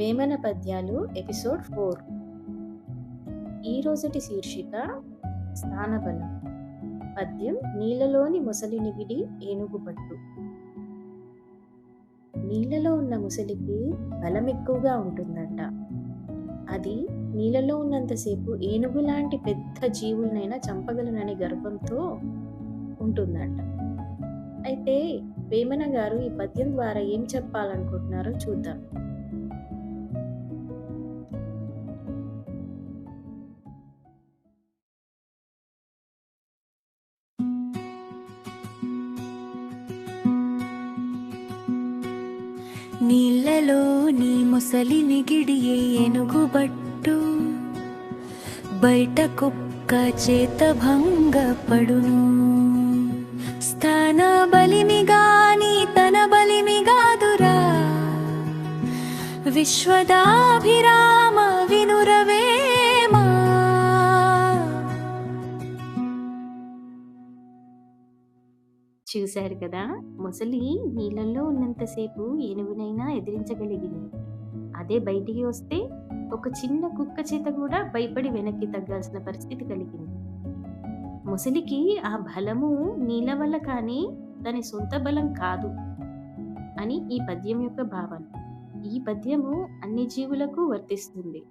వేమన పద్యాలు episode four. ఈరోజుటి శీర్షిక స్థానబలం. పద్యం నీళ్ళలోని ముసలి నిగిడి ఏనుగు పట్టు. నీళ్ళలో ఉన్న ముసలికి బలం ఎక్కువగా ఉంటుందంట. అది నీళ్ళలో ఉన్నంతసేపు ఏనుగు లాంటి పెద్ద జీవులనైనా చంపగలననే గర్వంతో ఉంటుందంట. అయితే వేమన గారు ఈ పద్యం ద్వారా ఏం చెప్పాలనుకుంటున్నారో చూద్దాం. నీళ్ళలో నీ ముసలి గిడియే ఎనుగుబట్టు బయట కుక్క చేత భంగపడును. స్థాన బలిమి గాని తన బలిమి గాదురా విశ్వదాభిరామ చూశారు కదా! మొసలి నీళ్ళల్లో ఉన్నంతసేపు ఏనుగునైనా ఎదిరించగలిగింది. అదే బయటికి వస్తే ఒక చిన్న కుక్క చేత కూడా భయపడి వెనక్కి తగ్గాల్సిన పరిస్థితి కలిగింది. ముసలికి ఆ బలము నీళ్ళ వల్ల కానీ దాని సొంత బలం కాదు అని ఈ పద్యం యొక్క భావన. ఈ పద్యము అన్ని జీవులకు వర్తిస్తుంది.